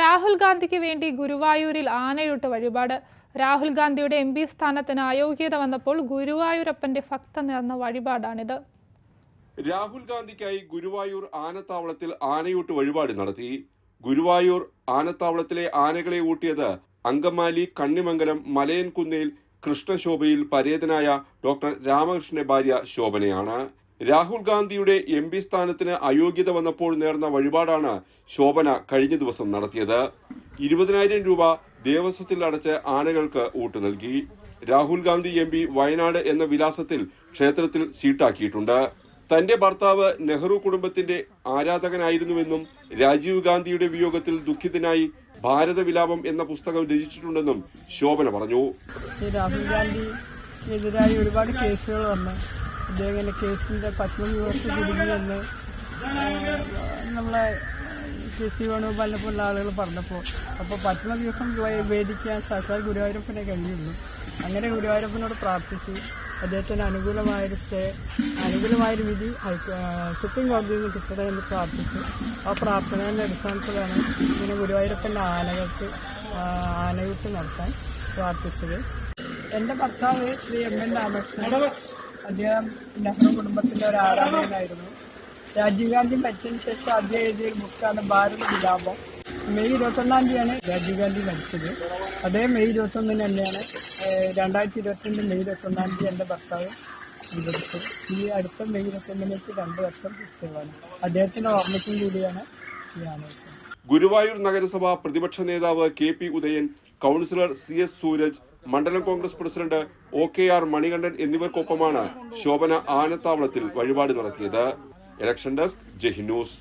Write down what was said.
രാഹുൽ ഗാന്ധിക്ക് വേണ്ടി ഗുരുവായൂരിൽ ആനയൂട്ട് വഴിപാട്. രാഹുൽ ഗാന്ധിയുടെ എം പി സ്ഥാനത്തിന് അയോഗ്യത വന്നപ്പോൾ ഗുരുവായൂരപ്പന്റെ ഭക്ത നേർന്ന വഴിപാടാണിത്. രാഹുൽ ഗാന്ധിക്കായി ഗുരുവായൂർ ആനത്താവളത്തിൽ ആനയൂട്ട് വഴിപാട് നടത്തി. ഗുരുവായൂർ ആനത്താവളത്തിലെ ആനകളെ ഊട്ടിയത് അങ്കമാലി കണ്ണിമംഗലം മലയൻകുന്നേൽ കൃഷ്ണശോഭയിൽ പരേതനായ ഡോക്ടർ രാമകൃഷ്ണന്റെ ഭാര്യ ശോഭനയാണ്. രാഹുൽ ഗാന്ധിയുടെ എം പി സ്ഥാനത്തിന് അയോഗ്യത വന്നപ്പോൾ നേർന്ന വഴിപാടാണ് ശോഭന കഴിഞ്ഞ ദിവസം നടത്തിയത്. ഇരുപതിനായിരം രൂപ ദേവസ്വത്തിൽ അടച്ച് ആനകൾക്ക് ഊട്ട് നൽകി. രാഹുൽ ഗാന്ധി എം പി വയനാട് എന്ന വിലാസത്തിൽ ക്ഷേത്രത്തിൽ സീട്ടാക്കിയിട്ടുണ്ട് തന്റെ ഭർത്താവ് നെഹ്റു കുടുംബത്തിന്റെ ആരാധകനായിരുന്നുവെന്നും രാജീവ് ഗാന്ധിയുടെ വിയോഗത്തിൽ ദുഃഖിതനായി ഭാരത വിലാപം എന്ന പുസ്തകം രചിച്ചിട്ടുണ്ടെന്നും ശോഭന പറഞ്ഞു. രാഹുൽ രാഹുൽ എതിരായി ഒരുപാട് കേസുകൾ വന്നു. അദ്ദേഹം കേസിന്റെ കേസിന്റെ പത്മവിവർത്തി കുടുങ്ങിയെന്ന് നമ്മളെ കെ സി വേണുഗോപാലിനെ പോലുള്ള ആളുകൾ പറഞ്ഞപ്പോൾ അപ്പോൾ പത്മവ്യൂഹം ദിവസം വേദിക്കാൻ സാക്ഷാൽ ഗുരുവായൂരപ്പനെ കഴിഞ്ഞിരുന്നു. അങ്ങനെ ഗുരുവായൂരപ്പനോട് പ്രാർത്ഥിച്ചു. അദ്ദേഹത്തിന് അനുകൂലമായൊരു സ്റ്റേ അനുകൂലമായൊരു വിധി സുപ്രീം കോടതിയിൽ നിന്ന് കിട്ടണമെന്ന് പ്രാർത്ഥിച്ചു. ആ പ്രാർത്ഥനയുടെ അടിസ്ഥാനത്തിലാണ് ഇങ്ങനെ ഗുരുവായൂരപ്പന്റെ ആനകൾക്ക് ആനയൂട്ട് നടത്താൻ പ്രാർത്ഥിച്ചത്. എന്റെ ഭർത്താവ് ശ്രീ എം എൻ രാമകൃഷ്ണൻ. അദ്ദേഹം നെഹ്റു കുടുംബത്തിന്റെ ഒരു ആരാധകനായിരുന്നു. രാജീവ് ഗാന്ധി മരിച്ചതിന് ശേഷം അദ്ദേഹം എഴുതിയ ബുക്കാണ് ഭാരത വിലാപം. മെയ് ഇരുപത്തൊന്നാം തീയതിയാണ് രാജീവ് ഗാന്ധി മരിച്ചത്. അതേ മെയ് ഇരുപത്തൊന്നിന് തന്നെയാണ് രണ്ടായിരത്തി ഇരുപത്തിരണ്ട് മെയ് ഇരുപത്തൊന്നാം തീയതി എന്റെ ഭർത്താവ് അന്തരിച്ചത് ഈ അടുത്ത മെയ് ഇരുപത്തൊന്നിലേക്ക് രണ്ട് വർഷം പുസ്തകമാണ് അദ്ദേഹത്തിന്റെ ഓർമ്മയ്ക്കും കൂടിയാണ് ഈ ആലോചന ഗുരുവായൂർ നഗരസഭ പ്രതിപക്ഷ നേതാവ് K P Udayan councillor C S Suraj മണ്ഡലം Congress president O K R Manikandan എന്നിവർക്കൊപ്പമാണ് Shobhana ആനത്താവളത്തിൽ വഴിപാട് നടത്തിയത്. ഇലക്ഷൻ ഡെസ്ക് ജഹി ന്യൂസ്.